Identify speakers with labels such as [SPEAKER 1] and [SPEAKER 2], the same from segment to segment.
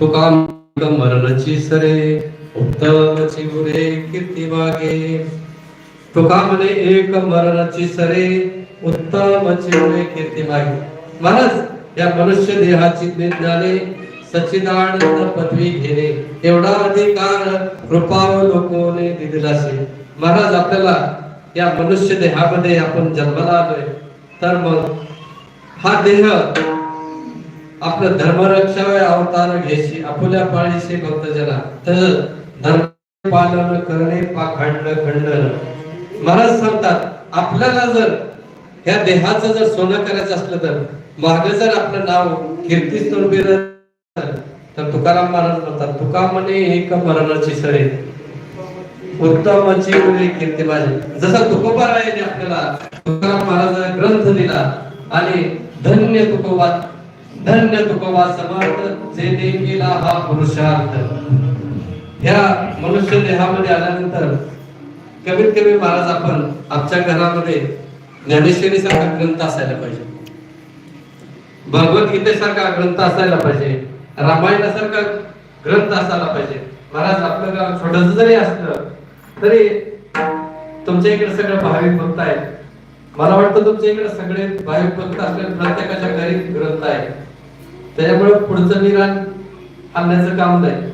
[SPEAKER 1] तुका मरणाची सरे उत्तमची उरे कीर्ती मागे तुका म्हणे एक मरणाची सरे उत्तमची उरे कीर्ती मागे महाराज या मनुष्य देहाची ज्ञाने सचिदानंद पदवी घेणे एवढा अधिकार कृपाव लोकोने दिलेला असे. महाराज आपल्याला या मनुष्य देहामध्ये आपण जन्माला आलोय. तर मग हा देह आपलं धर्मरक्षावे अवतार घेशी आपुल्या पाळीशी भक्त भक्तजना तर धर्म पालन करणे पाखंड खंडन महाराज सांगतात आपल्याला जर ह्या देहाचं जर सोनं करायचं असलं तर माग जर आपलं नाव कीर्ती स्वरूपी तर तुकाराम महाराज म्हणतात तुका म्हणे एक मरणाची सरे उत्तमाची उरली कीर्ती माझी. जसा तुकोबारायाने आपल्याला तुकाराम महाराज ग्रंथ दिला आणि धन्य तुकोबा धन्य तुकोबा समर्थ जे देवीला हा पुरुषार्थ. ह्या मनुष्य देहामध्ये आल्यानंतर कमीत कमी महाराज आपण आमच्या घरामध्ये ज्ञानेश्वरी सारखा ग्रंथ असायला पाहिजे. भगवद्गीतेसारखा ग्रंथ असायला पाहिजे. रामायणासारखा ग्रंथ असायला पाहिजे. महाराज आपलं गाव छोटस जरी असलं तरी तुमच्या इकडे सगळं भाविक भक्त आहेत. मला वाटतं तुमच्या इकडे सगळे भाविक भक्त असले प्रत्येकाच्या घरी ग्रंथ आहे त्याच्यामुळे पुढचं निराण आणण्याचं काम नाही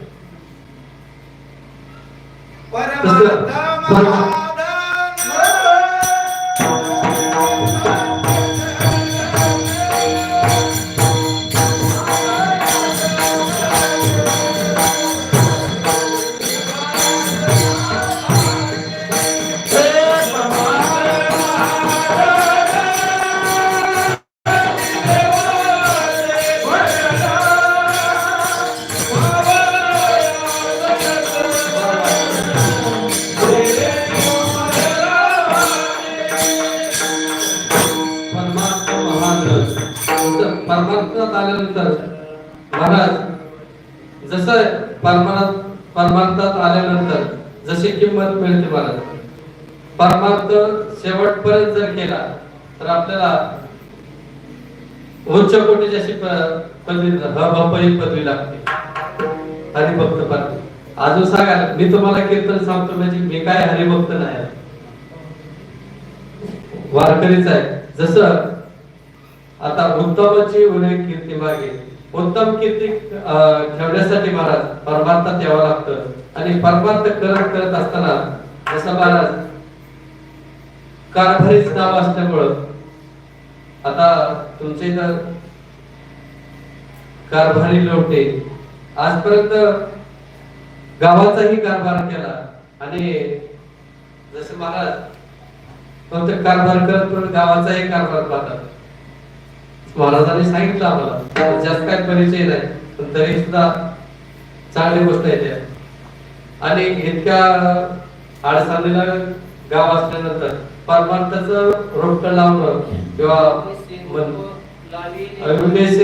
[SPEAKER 1] परमार्थात आल्यानंतर जशी किंमत मिळते महाराज परमार्थ शेवटपर्यंत जर केला तर आपल्याला उच्च कोटीची अशी पदवी पदवी लागते. हरिभक्त पदवी अजून सांगा मी तुम्हाला कीर्तन सांगतो म्हणजे मी काय हरिभक्त नाही. वारकरीच आहे. जसं आता उत्तमाची उल्लेख कीर्ती मागे उत्तम कीर्ती ठेवण्यासाठी महाराज परमार्थात यावं लागतं. आणि परमार्थ करत करत असताना जसं महाराज कारभारीच नाव असल्यामुळं आता तुमचे इथं कारभारी लोटे आजपर्यंत गावाचाही कारभार केला. आणि जसं महाराज फक्त कारभार करत पण गावाचाही कारभार पाहतात. महाराजांनी सांगितलं आम्हाला. जास्त काय परिचय नाही पण तरी सुद्धा चांगली गोष्ट आहे त्या आणि इतक्या अडचणीला गाव असल्यानंतर परमार्थाचं रोपट लावणं किंवा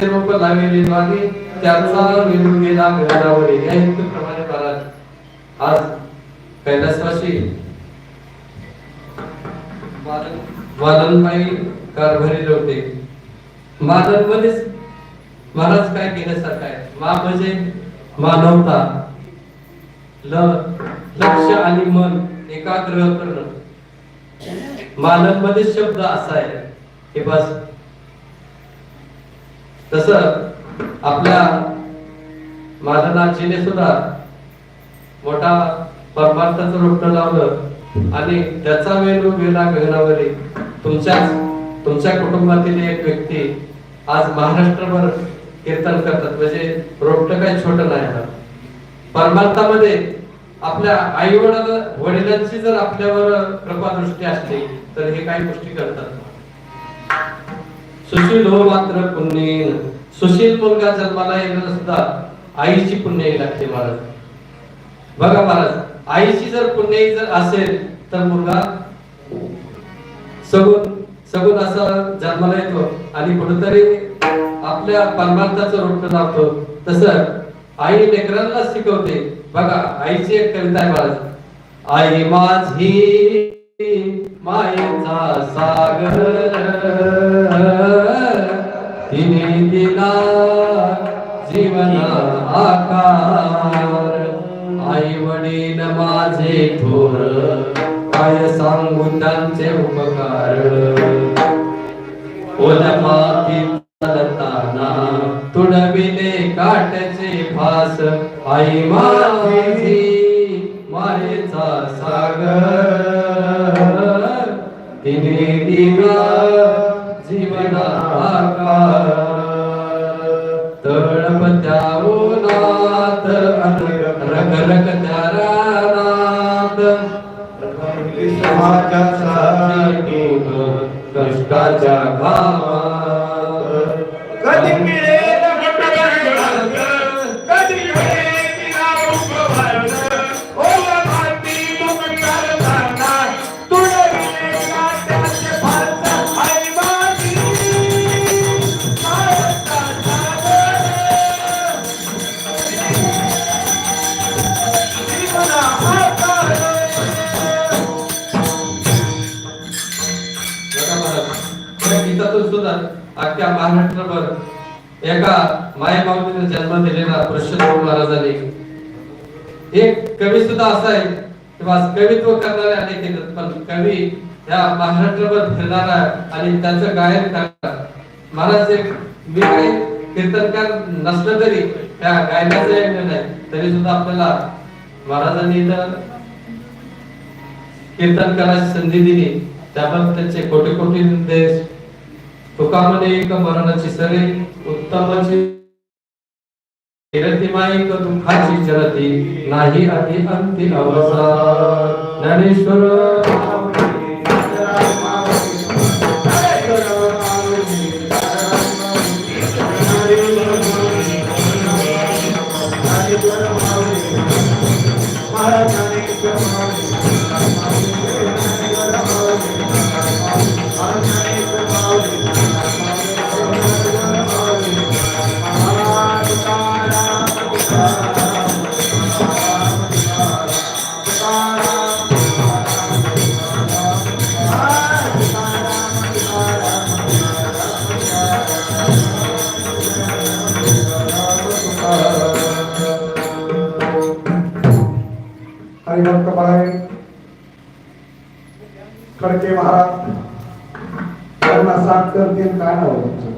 [SPEAKER 1] रोप त्याचा घरावरी या महाराज आज वादनबाई कारभारी होते मानव मलाच महाराज काय केल्यासारखं आहे मा म्हणजे मानवता. ल लक्ष आणि मन एकाग्र करणं. मानवमध्ये शब्द असा आहे. हे बस. तस आपल्या माननाजीने सुद्धा मोठा परमार्थाचं रोपट लावलं आणि त्याचा वेळ वेला गगनावरी तुमच्याच तुमच्या कुटुंबातील एक व्यक्ती आज महाराष्ट्रभर कीर्तन करतात. म्हणजे रोपट काही छोट नाही आहे. परमार्थामध्ये आपल्या आई वडील वडिलांची जर आपल्यावर कृपा दृष्टी असली तर हे काही गोष्टी करतात. सुशील हो मात्र पुण्य सुशील मुलगा जन्माला येणार सुद्धा आईची पुण्य लागते महाराज. बघा महाराज आईची जर पुण्य जर असेल तर मुलगा सगुण सगुण असा जन्माला येतो आणि कुठेतरी आपल्या परमार्थाचं रोपट लावतो तसं आई लेकरांना शिकवते. बघा आईची एक कविता आहे महाराज. आई माझी मायेचा सागर तिने दिला जीवन आकार. आई वडील माझे थोर काय सांगू त्यांचे उपकार. तुडविले काटचे फास आई माझी मायेचा सागर तिने दिला जीवना आकार तळपत्या उन्हात रग रग त्या रानात समाजासाठी कष्टाच्या घामात
[SPEAKER 2] कधी मिळेल
[SPEAKER 1] एक कवी सुद्धा असा आहे किंवा कवित्व करणारे अनेक येतात पण कवी ह्या महाराष्ट्रभर फिरणारा आणि त्याचं गायन करणार. महाराज एक मी काही कीर्तनकार नसलं तरी त्या गायनाचं एक नाही तरी सुद्धा आपल्याला महाराजांनी इथं कीर्तन करायची संधी दिली. त्याबद्दल त्यांचे कोटी कोटी निर्देश. तुका म्हणे एक मरणाची सरे उत्तमाची किरती माईक दुःखाची चरती नाही अति अंती अवसा ज्ञानेश्वर
[SPEAKER 3] ते महाराज. त्यांना साथ करतील काय नाव तुमचं?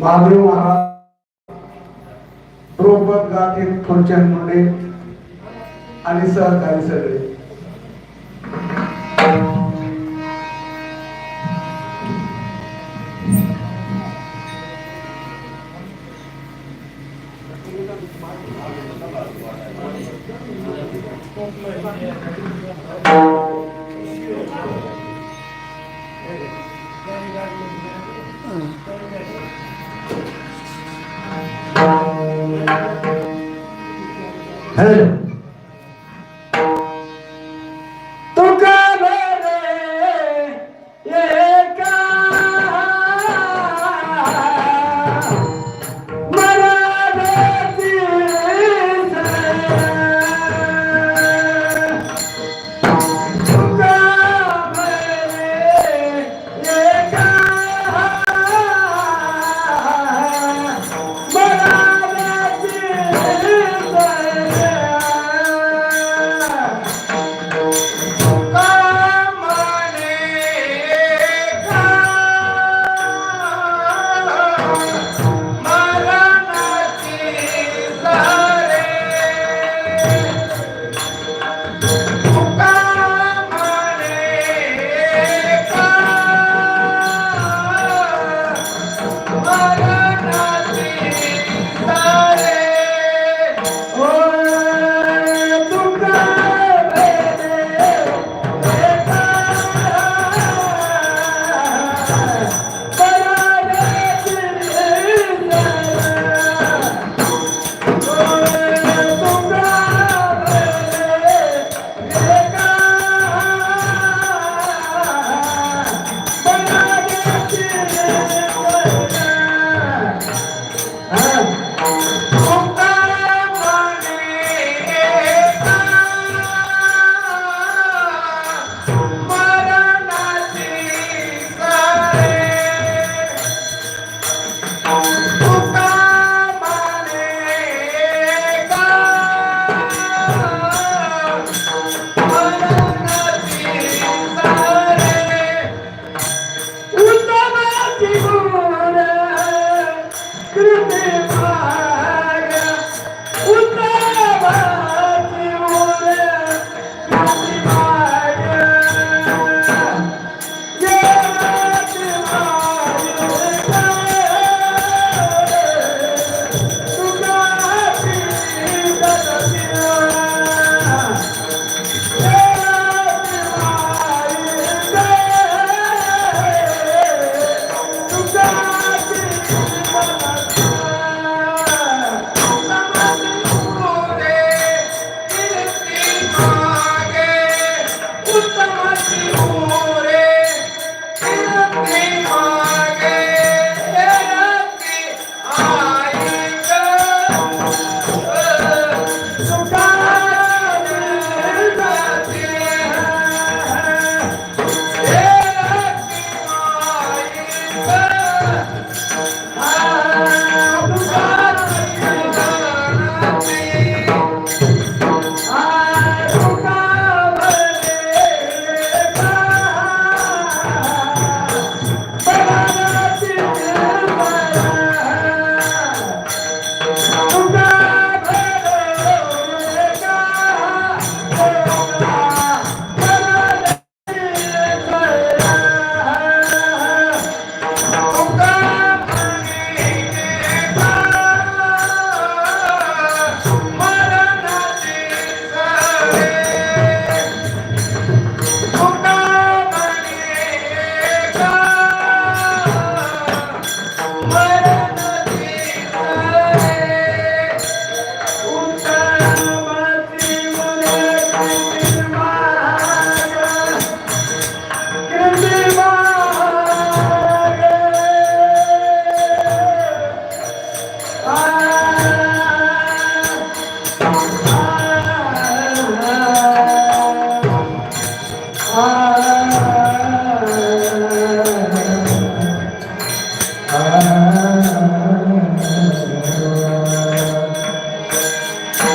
[SPEAKER 3] महादेव महाराज. द्रौपद गाठीत खुर्चन मुंडे आणि सहकारी सगळे. Thank you. तुका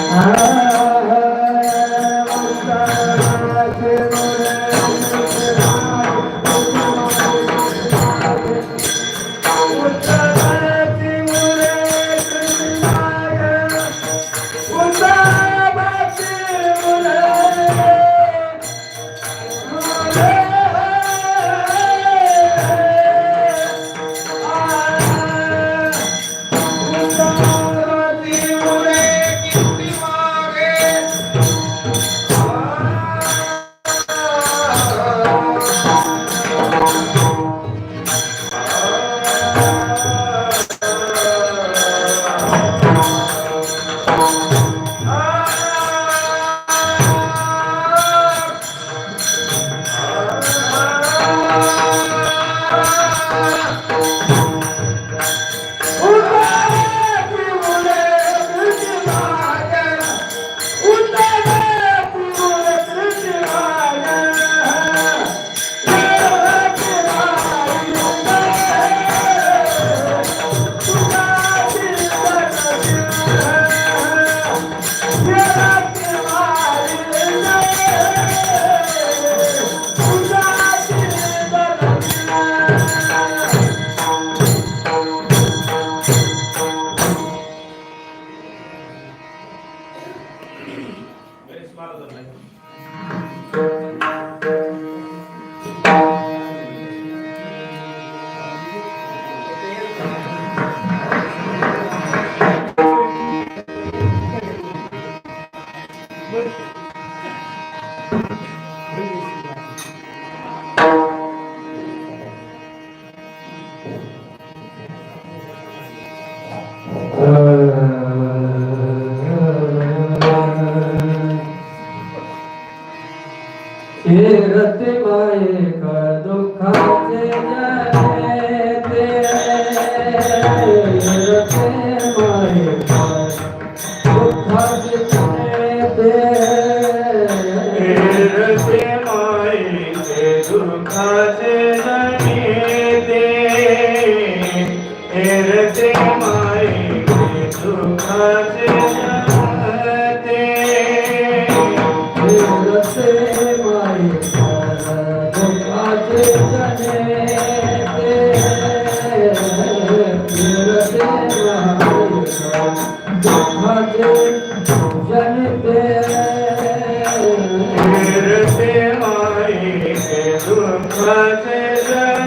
[SPEAKER 1] फिरते But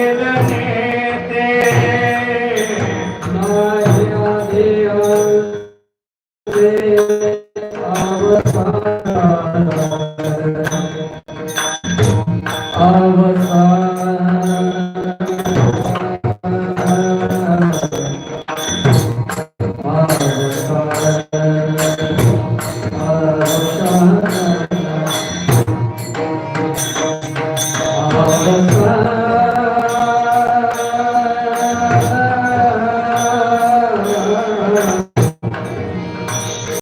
[SPEAKER 1] अंते